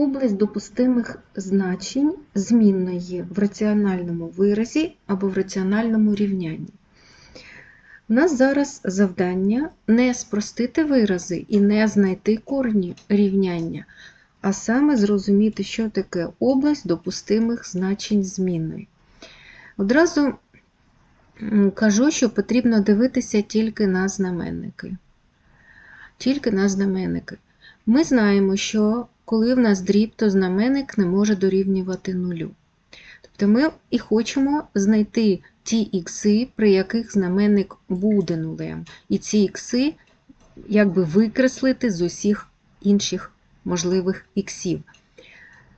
область допустимих значень змінної в раціональному виразі або в раціональному рівнянні. У нас зараз завдання не спростити вирази і не знайти корні рівняння, а саме зрозуміти, що таке область допустимих значень змінної. Одразу кажу, що потрібно дивитися тільки на знаменники. Тільки на знаменники. Ми знаємо, що коли в нас дріб, то знаменник не може дорівнювати нулю. Тобто ми і хочемо знайти ті ікси, при яких знаменник буде нулем. І ці ікси якби викреслити з усіх інших можливих іксів.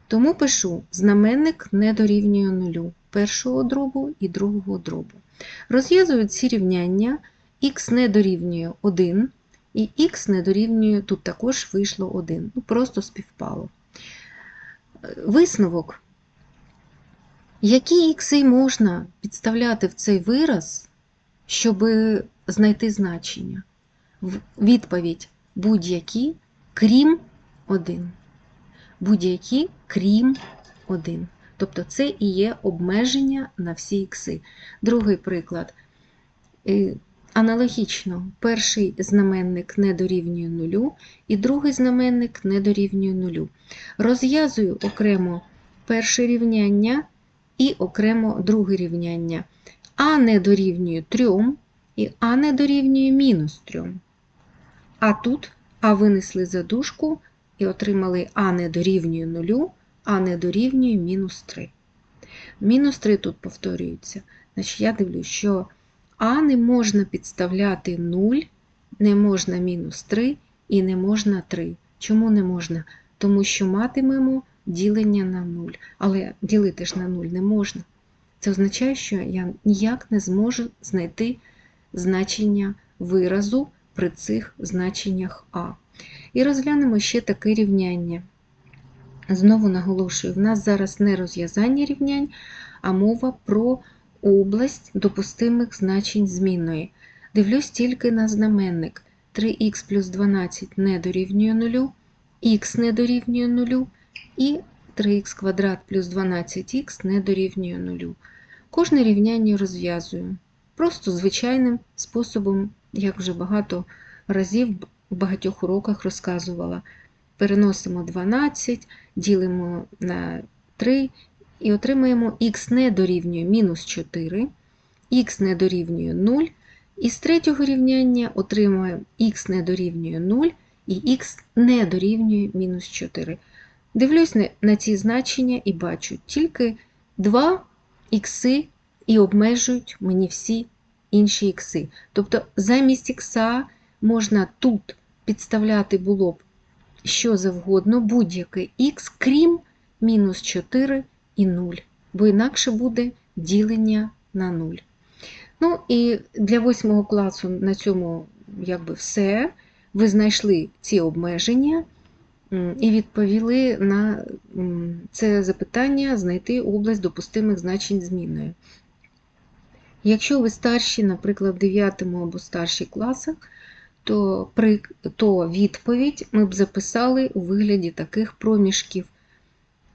Тому пишу знаменник не дорівнює нулю першого дробу і другого дробу. Розв'язую ці рівняння, х не дорівнює 1, і х не дорівнює, тут також вийшло 1. Ну, просто співпало. Висновок. Які ікси можна підставляти в цей вираз, щоб знайти значення? Відповідь будь-які, крім 1. Будь-які, крім 1. Тобто це і є обмеження на всі ікси. Другий приклад. Аналогічно, перший знаменник не дорівнює нулю, і другий знаменник не дорівнює нулю. Розв'язую окремо перше рівняння і окремо друге рівняння. А не дорівнює 3 і А не дорівнює мінус 3. А тут А винесли за дужку і отримали А не дорівнює нулю, А не дорівнює мінус 3. Мінус 3 тут повторюється. Значить, я дивлюсь, що А не можна підставляти 0, не можна мінус 3 і не можна 3. Чому не можна? Тому що матимемо ділення на 0. Але ділити ж на 0 не можна. Це означає, що я ніяк не зможу знайти значення виразу при цих значеннях А. І розглянемо ще таке рівняння. Знову наголошую, в нас зараз не розв'язання рівнянь, а мова про область допустимих значень змінної. Дивлюсь тільки на знаменник. 3х плюс 12 не дорівнює 0, х не дорівнює 0 і 3х квадрат плюс 12х не дорівнює 0. Кожне рівняння розв'язую. Просто звичайним способом, як вже багато разів в багатьох уроках розказувала. Переносимо 12, ділимо на 3 і отримаємо х не дорівнює мінус 4, х не дорівнює 0, і з третього рівняння отримуємо х не дорівнює 0 і х не дорівнює мінус 4. Дивлюсь на- ці значення і бачу тільки 2 ікси і обмежують мені всі інші ікси. Тобто замість ікса можна тут підставляти було б що завгодно, будь-яке х, крім мінус 4 і 0, бо інакше буде ділення на 0. Ну і для восьмого класу на цьому якби все. Ви знайшли ці обмеження і відповіли на це запитання знайти область допустимих значень змінної. Якщо ви старші, наприклад, в 9 або старші класах, то, при, то відповідь ми б записали у вигляді таких проміжків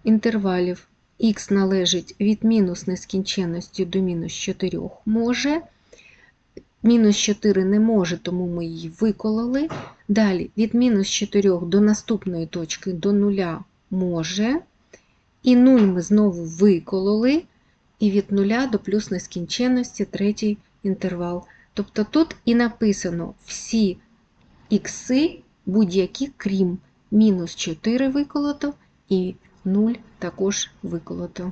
інтервалів. Х належить від мінус нескінченності до мінус 4 може. Мінус 4 не може, тому ми її викололи. Далі від мінус 4 до наступної точки до нуля може. І 0 ми знову викололи. І від 0 до плюс нескінченності третій інтервал. Тобто тут і написано всі ікси, будь-які, крім мінус 4 виколото і 0 також виколото.